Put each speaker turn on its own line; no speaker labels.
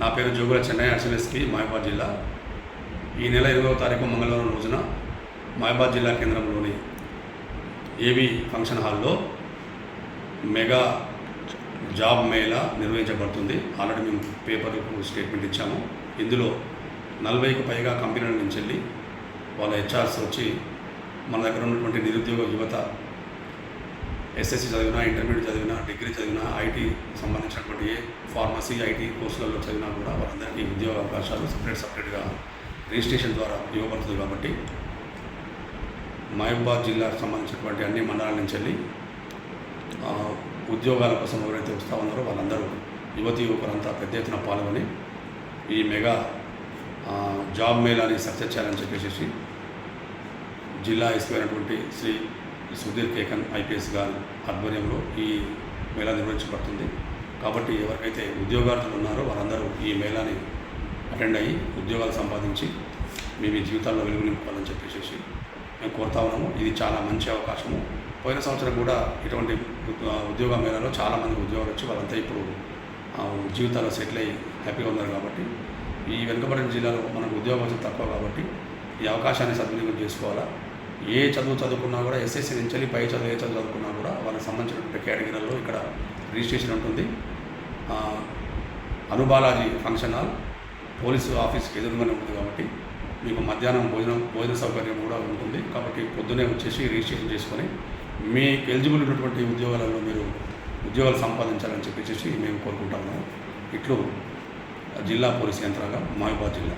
నా పేరు జోగుల చెన్నై అర్చనెస్కి మహబాద్ జిల్లా. ఈ నెల ఇరవై తారీఖు మంగళవారం రోజున మహబాద్ జిల్లా కేంద్రంలోని ఏవి ఫంక్షన్ హాల్లో మెగా జాబ్ మేళా నిర్వహించబడుతుంది. ఆల్రెడీ మేము పేపర్కు స్టేట్మెంట్ ఇచ్చాము. ఇందులో నలభైకి పైగా కంపెనీల నుంచి వెళ్ళి వాళ్ళ హెచ్ఆర్స్ వచ్చి మన దగ్గర ఉన్నటువంటి నిరుద్యోగ యువత ఎస్ఎస్సి చదివినా ఇంటర్మీడియట్ చదివినా డిగ్రీ చదివినా ఏ ఫార్మసీ ఐటీ కోర్సులలో చదివినా కూడా వారందరికీ ఉద్యోగ అవకాశాలు సపరేట్ సపరేట్గా రిజిస్ట్రేషన్ ద్వారా ఇవ్వబడుతుంది కాబట్టి మహబూబాద్ జిల్లాకు సంబంధించినటువంటి అన్ని మండలాల నుంచి వెళ్ళి ఉద్యోగాల కోసం ఎవరైతే వస్తూ ఉన్నారో వాళ్ళందరూ యువతి యువకులంతా పెద్ద ఎత్తున పాల్గొని ఈ మెగా జాబ్ మేళాని సక్సెస్ చేయాలని చెప్పేసి జిల్లా ఎస్పీ శ్రీ సుధీర్ కేకన్ ఐపీఎస్ గారి ఆధ్వర్యంలో ఈ మేళా నిర్వహించబడుతుంది. కాబట్టి ఎవరికైతే ఉద్యోగార్థులు ఉన్నారో వారందరూ ఈ మేళాని అటెండ్ అయ్యి ఉద్యోగాలు సంపాదించి మీ మీ జీవితాల్లో వెలుగు నింపుకోవాలని చెప్పేసి మేము కోరుతా ఉన్నాము. ఇది చాలా మంచి అవకాశము. పోయిన సంవత్సరం కూడా ఇటువంటి ఉద్యోగ మేళాలో చాలామంది ఉద్యోగాలు వచ్చి వాళ్ళంతా ఇప్పుడు జీవితాల్లో సెటిల్ అయ్యి హ్యాపీగా ఉన్నారు కాబట్టి ఈ వెనుకబడిన జిల్లాలో మనకు ఉద్యోగాలు తక్కువ కాబట్టి ఈ అవకాశాన్ని సద్వినియోగం చేసుకోవాలా? ఏ చదువు చదువుకున్నా కూడా ఎస్ఎస్సీ నుంచి వెళ్ళి పై చదువు ఏ చదువు చదువుకున్నా కూడా వాళ్ళకి సంబంధించినటువంటి కేటగిరీలలో ఇక్కడ రిజిస్ట్రేషన్ ఉంటుంది. అనుబాలాజీ ఫంక్షన్ హాల్ పోలీసు ఆఫీస్కి ఎదురుగానే ఉంటుంది కాబట్టి మీకు మధ్యాహ్నం భోజనం భోజన సౌకర్యం కూడా ఉంటుంది. కాబట్టి పొద్దునే వచ్చేసి రిజిస్ట్రేషన్ చేసుకొని మీకు ఎలిజిబుల్ ఉన్నటువంటి ఉద్యోగాలలో మీరు ఉద్యోగాలు సంపాదించాలని చెప్పేసి మేము కోరుకుంటాము ఇట్లు జిల్లా పోలీస్ యంత్రాంగం మహబూబాద్ జిల్లా.